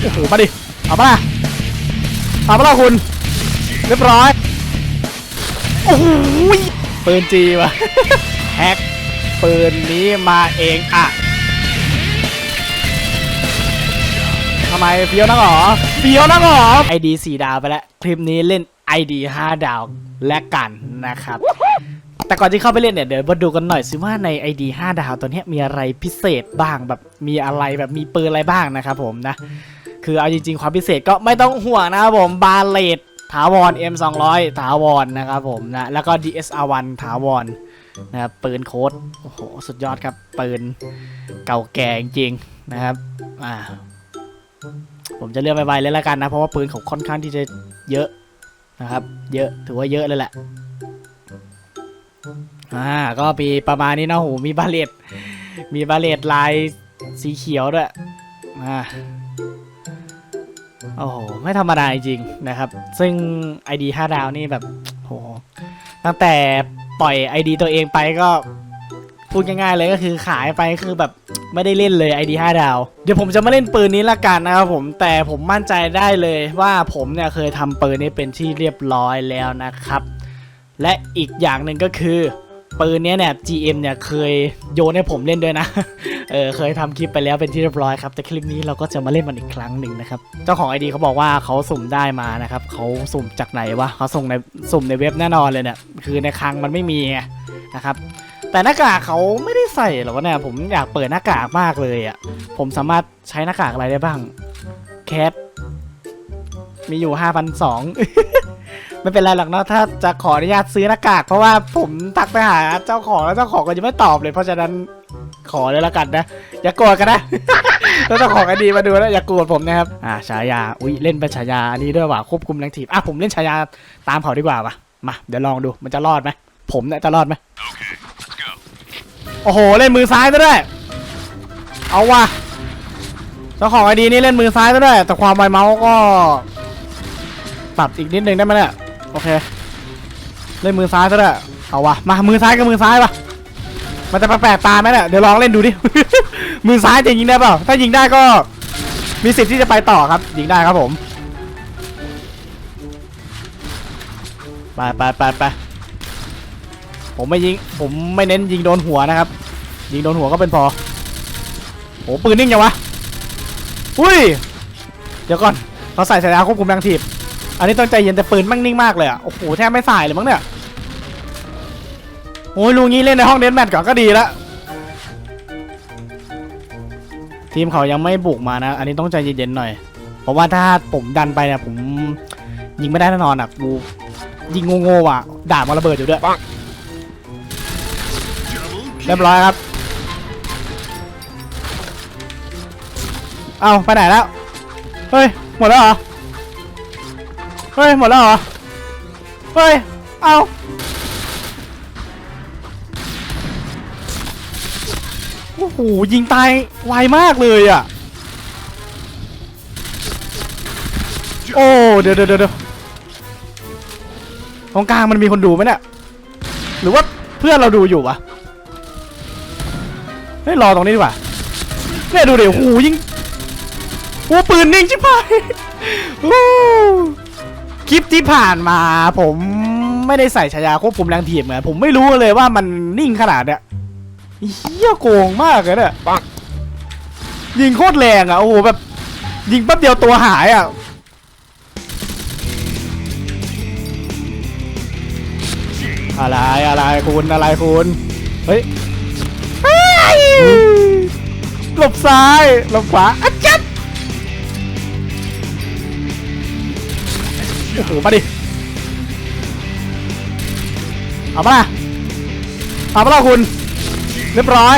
โอ้โหมาดิ เอาปะล่ะเอาปะล่ะคุณ เรียบร้อย โอ้โหปืนจีวะแฮกปืนนี้มาเองอะทำไมเฟี้ยวนักหรอเฟี้ยวนักหรอไอดีสี่ดาวไปแล้ว คลิปนี้เล่น ID 5ดาวและกันนะครับ แต่ก่อนที่เข้าไปเล่นเนี่ย เดี๋ยวมาดูกันหน่อยสิว่าใน ID 5 ดาวตัวนี้มีอะไรพิเศษบ้างแบบมีอะไรแบบมีปืนอะไรบ้างนะครับผมนะ คือเอาจริงๆ ความพิเศษก็ไม่ต้องห่วงนะครับผมบาเลตถาวร M200 ถาวรนะครับผมนะแล้วก็ DSR1 ถาวรนะครับปืนโค้ดโอ้โหสุดยอดครับปืนเก่าแก่จริงๆนะครับอ่าผมจะเลือกไปๆเลยละกันนะ เพราะว่าปืนเขาค่อนข้างที่จะเยอะนะครับ เยอะถือว่าเยอะเลยแหละอ่าก็มีประมาณนี้นะโหมีบาเลตมีบาเลตลายสีเขียวด้วยอ่า โอ้โห ไม่ธรรมดาจริงนะครับ ซึ่ง ID 5 ดาวนี่แบบโหตั้งแต่ปล่อย ID ตัวเองไปก็พูดง่ายๆเลยก็คือขายไปคือแบบไม่ได้เล่นเลย ID 5 ดาว เดี๋ยวผมจะมาเล่นปืนนี้ละกันนะครับผมแต่ผมมั่นใจได้เลยว่าผมเนี่ยเคยทำปืนนี้เป็นที่เรียบร้อยแล้วนะครับ และอีกอย่างหนึ่งก็คือ ปืนเนี้ยเนี่ย GM เนี่ยเคยโยนให้ผมเล่นด้วยนะ เออเคยทำคลิปไปแล้วเป็นที่เรียบร้อยครับ แต่คลิปนี้เราก็จะมาเล่นมันอีกครั้งหนึ่งนะครับ เจ้าของ ID เขาบอกว่าเขาสุ่มได้มานะครับเขาสุ่มจากไหนวะเขาส่งในสุ่มในเว็บแน่นอนเลยเนี่ย คือในคลังมันไม่มีนะครับ แต่หน้ากากเขาไม่ได้ใส่หรอกวะเนี่ยผมอยากเปิดหน้ากากมากเลยอะ ผมสามารถใช้หน้ากากอะไรได้บ้าง แคทมีอยู่5,200 ไม่เป็นไรหรอกเนาะถ้าจะขออนุญาตซื้อหน้ากาก เพราะว่าผมทักไปหาเจ้าของแล้วเจ้าของก็ยังไม่ตอบเลย เพราะฉะนั้นขอเลยละกันนะ อย่าโกรธกันนะถ้าเจ้าของไอดีมาดูแล้วอย่าโกรธผมนะครับอ่าฉายาอุ้ยเล่นเป็นฉายาอันนี้ด้วยว่ะควบคุมแรงถีบอะผมเล่นฉายาตามเขาดีกว่าว่ะมาเดี๋ยวลองดูมันจะรอดไหมผมเนี่ยจะรอดไหมโอ้โหเล่นมือซ้ายซะด้วยเอาว่ะเจ้าของไอดีนี่เล่นมือซ้ายซะด้วยแต่ความไวเมาส์ก็ปรับอีกนิดนึงได้ไหมเนี่ย โอเค เล่นมือซ้ายซะด้วยเอาวะมามือซ้ายกับมือซ้ายวะมันจะแปลกตาไหมเนี่ยเดี๋ยวลองเล่นดูดิ มือซ้ายจะยิงได้เปล่า ถ้ายิงได้ก็มีสิทธิ์ที่จะไปต่อครับ ยิงได้ครับผม ไปไปไปไปผมไม่ยิง ผมไม่เน้นยิงโดนหัวนะครับ ยิงโดนหัวก็เป็นพอโอ้ปืนนิ่งยังวะ อุ้ย เดี๋ยวก่อนเขาใส่สายยาควบคุมแรงถีบ อันนี้ต้องใจเย็นแต่ปืนมั่งนิ่งมากเลยอะ โอ้โห แทบไม่สายเลยมั้งเนี่ย โอ้ยลุงงี้เล่นในห้องเดนแมทก่อนก็ดีละ ทีมเขายังไม่บุกมานะ อันนี้ต้องใจเย็นๆหน่อย เพราะว่าถ้าผมดันไปเนี่ยผมยิงไม่ได้แน่นอนอะกูยิงโง่ๆอะด่ามาระเบิดอยู่ด้วยเรียบร้อยครับ เอาไปไหนแล้ว เฮ้ย หมดแล้วเหรอ เฮ้ย หมดแล้วเหรอ เฮ้ย เอาโอ้โห ยิงตายไวมากเลยอะ โอ้ เดี๋ยวเดี๋ยวเดี๋ยวตรงกลางมันมีคนดูไหมเนี่ย หรือว่าเพื่อนเราดูอยู่วะเฮ้ยรอตรงนี้ดีกว่าเนี่ยดูเดี๋ยวโอ้ยิงโอ้ปืนนิ่งชิบหาย คลิปที่ผ่านมาผมไม่ได้ใส่ฉายาควบคุมแรงถีบไงผมไม่รู้เลยว่ามันนิ่งขนาดเนี้ยเฮียโกงมากเลยเนี่ยปังยิงโคตรแรงอะโอ้โหแบบ ยิงแป๊บเดียวตัวหายอะอะไรอะไรคุณอะไรคุณเฮ้ยหลบซ้ายหลบขวาอะจับ โอ้โหมาดิ เอาปะล่ะ เอาปะล่ะคุณ เรียบร้อย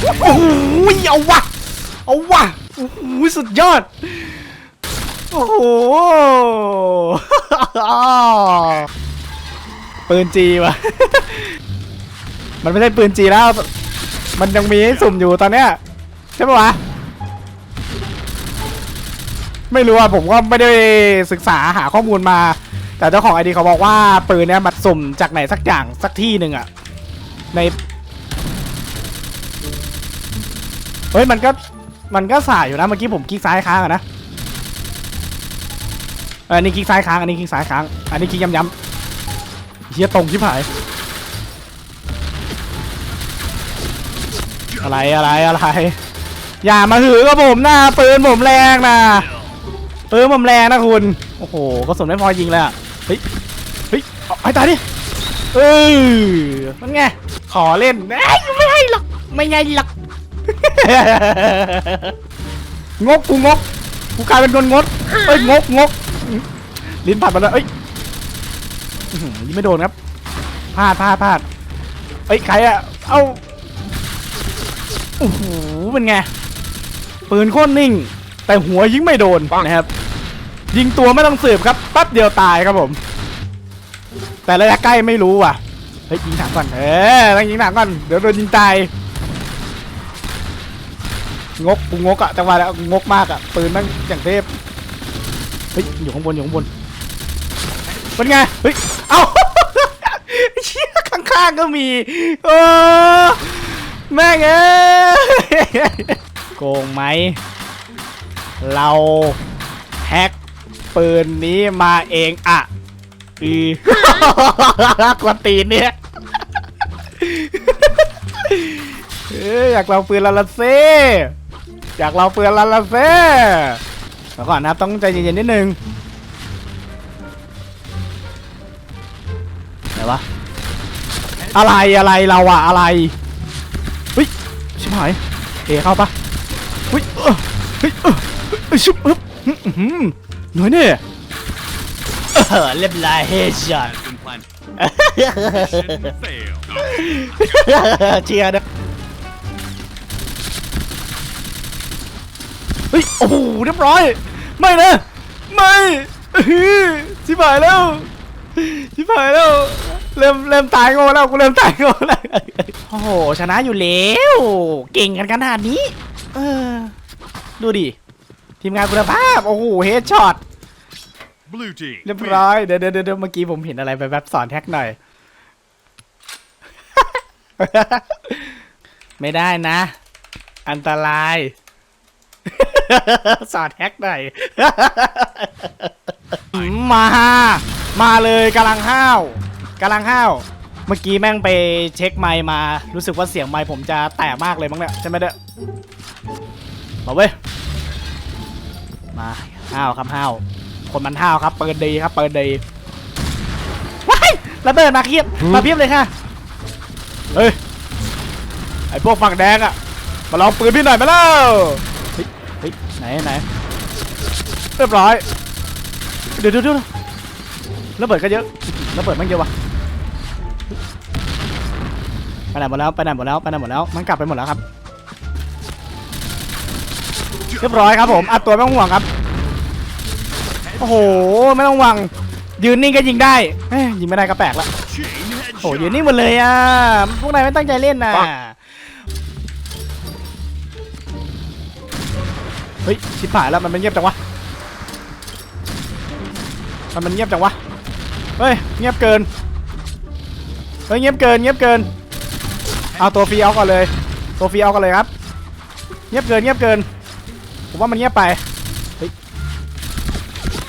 โอ้โหเอาวะ เอาวะ โอ้โหสุดยอด โอ้โห ปืนจีวะมันไม่ใช่ปืนจีแล้ว มันยังมีให้สุ่มอยู่ตอนเนี้ยใช่ปะวะ ไม่รู้อะผมก็ไม่ได้ศึกษาหาข้อมูลมา แต่เจ้าของไอดีเขาบอกว่าปืนเนี้ยมันสุ่มจากไหนสักอย่างสักที่หนึ่งอะในเฮ้ยมันก็มันก็สายอยู่นะเมื่อกี้ผมคลิกซ้ายค้างอะนะอออันนี้คลิกซ้ายค้างอันนี้คลิกซ้ายค้างอันนี้คลิกย้ำๆเฮียตรงชิบหายอะไรอะไรอะไร อย่ามาหือกับผมนะปืนผมแรงนะ ปืนผมแรงนะคุณ โอ้โหกระสุนไม่พอยิงเลยอะเฮ้ย เฮ้ยเอาให้ตายดิ เออมันไง ขอเล่นไม่ให้หรอก ไม่ไงหรอก งกกูงก กูกลายเป็นคนงดเอ้ยงกงก ลิ้นผัดมาแล้วเอ้ยยิงไม่โดนครับ พลาดพลาดพลาดเอ้ยใครอะเอ้า โอ้โห เป็นไง ปืนโคตรนิ่ง แต่หัวยิงไม่โดนนะครับ ยิงตัวไม่ต้องสืบครับแป๊บเดียวตายครับผม แต่ระยะใกล้ไม่รู้ว่ะเฮ้ยยิงถังก่อนเออต้องยิงถังก่อนเดี๋ยวโดนยิงตายงกกูงกอะจังหวะแล้วงกมากอะปืนมันอย่างเทพเฮ้ยอยู่ข้างบนอยู่ข้างบนเป็นไงเฮ้ยเอ้าเชี่ยข้างๆก็มีโอ้แม่งเอ้ยโกงไหม เราแฮกปืนนี้มาเองอะอือกวนตีนเนี่ยอยากเราปืนละละเซ่อยากเราปืนละละเซ่เดี๋ยวก่อนนะครับต้องใจเย็นๆนิดนึงไหนวะอะไรอะไรเราอะอะไรเฮ้ยชิบหายเอเข้าปะเฮ้ยเออเฮ้ย เอ้ยชุบอึ๊บอื้อหือน่อยเน่เออเรียบร้อยเฮดช็อต Been planted. Mission failed. เชียร์นะเฮ้ยโอ้โหเรียบร้อย ไม่นะ ไม่อื้อหือชิบหายแล้วชิบหายแล้วเริ่มเริ่มตายโง่แล้วกูเริ่มตายโง่แล้วโอ้โหชนะอยู่แล้วเก่งกันขนาดนี้ เออ ดูดิ ทีมงานคุณภาพ โอ้โห เฮดช็อต Blue team. เรียบร้อย เดี๋ยวเดี๋ยวเดี๋ยวเมื่อกี้ผมเห็นอะไรไปแบบสอนแท็กหน่อย ไม่ได้นะ อันตราย สอนแท็กหน่อย มา มาเลยกำลังห้าวกำลังห้าว เมื่อกี้แม่งไปเช็คไมค์มา รู้สึกว่าเสียงไมค์ผมจะแตกมากเลยมั้งเนี่ย ใช่ไหมเด้อมาเว้ย มาห้าวครับห้าวคนมันห้าวครับเปิดดีครับเปิดดีว้ายระเบิดมาเพียบมาเพียบเลยค่ะเฮ้ยไอพวกฝั่งแดงอะมาลองปืนพี่หน่อยมาแล้วเฮ้ยเฮ้ยไหนไหนเรียบร้อยเดี๋ยวเดี๋ยวเดี๋ยวระเบิดก็เยอะระเบิดมันเยอะวะไปไหนหมดแล้วไปไหนหมดแล้วไปไหนหมดแล้วมันกลับไปหมดแล้วครับ เรียบร้อยครับผมอัดตัวไม่ต้องห่วงครับ โอ้โห ไม่ต้องหวัง ยืนนิ่งก็ยิงได้เอ้ยยิงไม่ได้ก็แปลกละ Chain โอ้โห headshot. ยืนนิ่งหมดเลยอะ พวกนายไม่ตั้งใจเล่นนะเฮ้ย ชิบหายแล้วมันเป็นเงียบจังวะ มันมันเงียบจังวะ เฮ้ย เงียบเกิน เฮ้ย เงียบเกิน เงียบเกิน เอาตัวฟรีเอาก่อนเลย ตัวฟรีเอาก่อนเลยครับ เงียบเกิน เงียบเกิน ผมว่ามันเงียบไปเฮ้ย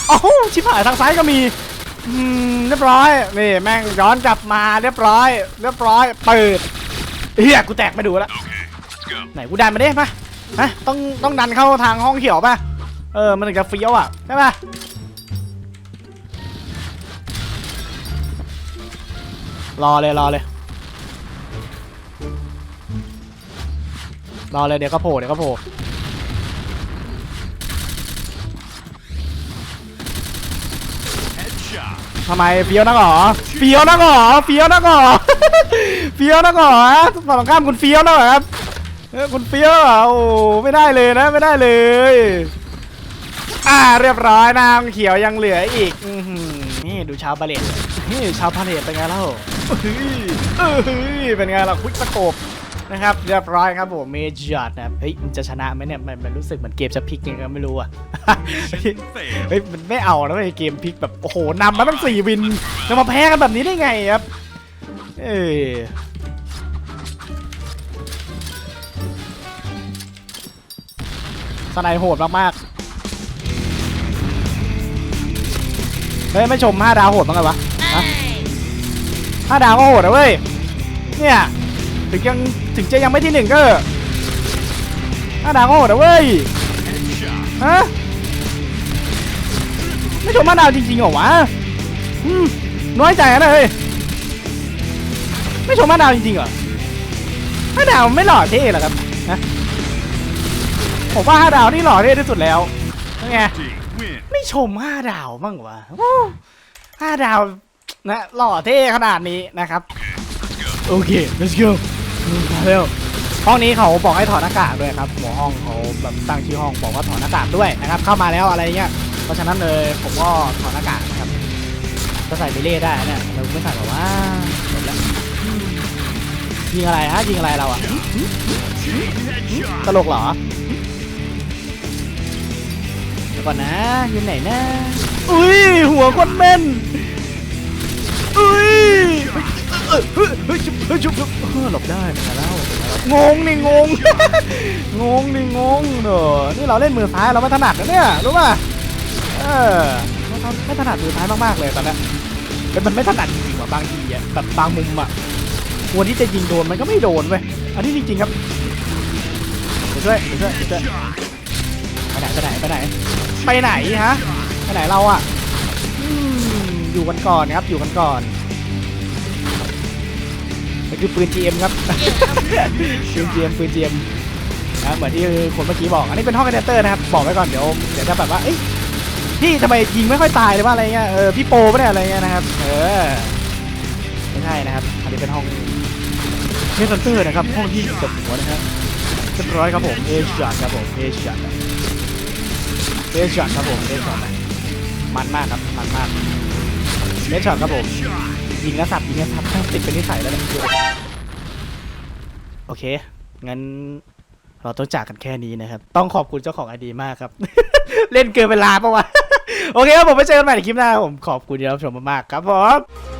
โอ้โหชิบหายทางซ้ายก็มีอืมเรียบร้อยนี่แม่งย้อนกลับมาเรียบร้อย เรียบร้อยเปิดเฮียกูแตกไปดูแล้ว Okay, ไหนกูดันมาดิมาฮะต้องต้องดันเข้าทางห้องเขียวป่ะเออมันถึงจะเฟี้ยวอะใช่ป่ะรอเลยรอเลยรอเลยเดี๋ยวก็โผล่เดี๋ยวก็โผล่ ทำไมเฟี้ยวนักหรอเฟี้ยวนักหรอเฟี้ยวนักหรอเฟี้ยวนักหรอฝั่งข้ามคุณเฟี้ยวนักหรอครับเออคุณเฟี้ยวโอ้ไม่ได้เลยนะไม่ได้เลย อ่าเรียบร้อยนางเขียวยังเหลืออีกนี่ดูชาวบาเลตนี่ชาวพาเลตเป็นไงเล่าเฮ้ยเฮ้ยเป็นไงล่ะควิกสโคป นะครับ เรียบร้อยครับผมเมจัดนะครับเฮ้ยมันจะชนะไหมเนี่ยมันมันรู้สึกเหมือนเกมจะพลิกยังไงก็ไม่รู้อะ Mission failed. เฮ้ยมันไม่เอาแล้วไอ้เกมพลิกแบบโอ้โหนำมาตั้งสี่วินจะมาแพ้กันแบบนี้ได้ไงครับเออไนโหดมากๆเฮ้ยไม่ชมห้าดาวโหดบ้างไงวะฮะห้าดาวก็โหดนะเว้ยเนี่ยถึงยัง ถึงจะยังไม่ที่หนึ่งก็ห้าดาวก็โหดนะเว้ยฮะไม่ชมห้าดาวจริงๆเหรอวะน้อยใจนะเฮ้ยไม่ชมห้าดาวจริงๆเหรอห้าดาวไม่หล่อเท่เหรอครับนะผมว่าห้าดาวนี่หล่อเท่ที่สุดแล้วไงไม่ชมห้าดาวบ้างวะห้าดาวนะหล่อเท่ขนาดนี้นะครับ โอเค let's go เร็วห้องนี้เขาบอกให้ถอดหน้ากากด้วยครับหัวห้องเขาแบบตั้งชื่อห้องบอกว่าถอดหน้ากากด้วยนะครับ เข้ามาแล้วอะไรเงี้ยเพราะฉะนั้นเลยผมก็ถอดหน้ากากนะครับจะใส่ไปเล่ได้เนี่ยเราไม่ใส่หรอว่าหมดแล้วยิงอะไรฮะยิงอะไรเราอะตลกเหรอเดี๋ยวก่อนนะอยู่ไหนนะอุ้ยหัวคนแม่นอุ้ย เฮ้ยเฮ้ยเฮ้ยชุบเฮ้ยชุบชุบเออหลบได้มาแล้วงงนี่งง งงนี่งงเนอะนี่เราเล่นมือซ้ายเราไม่ถนัดนะเนี่ยรู้ป่ะเออไม่ถไม่ถนัดมือซ้ายมากๆเลยตอนนี้เป็นมันไม่ถนัดจริงๆว่ะบางทีอะแบบบางมุมอะควรที่จะยิงโดนมันก็ไม่โดนเว้ยอันนี้จริงๆครับเดี๋ยวช่วยเดี๋ยวช่วยเดี๋ยวช่วยไปไหนไปไหนไปไหนไปไหนฮะไปไหนเราอะอืมอยู่กันก่อนครับอยู่กันก่อน มันคือปืน GM ครับ ปืน GM ปืน GM นะเหมือนที่คนเมื่อกี้บอก อันนี้เป็นห้องคอนเทนเตอร์นะครับ บอกไว้ก่อนเดี๋ยวเดี๋ยวจะแบบว่าเอ้ยพี่ทำไมยิงไม่ค่อยตายเลยว่าอะไรเงี้ย เออพี่โปไม่ได้อะไรเงี้ยนะครับ เออไม่ใช่นะครับ อันนี้เป็นห้องคอนเทนเตอร์นะครับ ห้องที่กดหัวนะครับเรียบร้อยครับผม เอช็อตครับผม เอช็อตเอช็อตครับผม เอช็อตมันมากครับ มันมากเอช็อตครับผม Shot. ยิงกระสับยิงกระสับติดเป็นนิสัยแล้วมันคือโอเค งั้นเราต้องจากกันแค่นี้นะครับ ต้องขอบคุณเจ้าของไอดีมากครับ เล่นเกินเวลาปะวะ โอเคครับผมไปเจอกันใหม่ในคลิปหน้าผมขอบคุณที่รับชมมากๆครับผม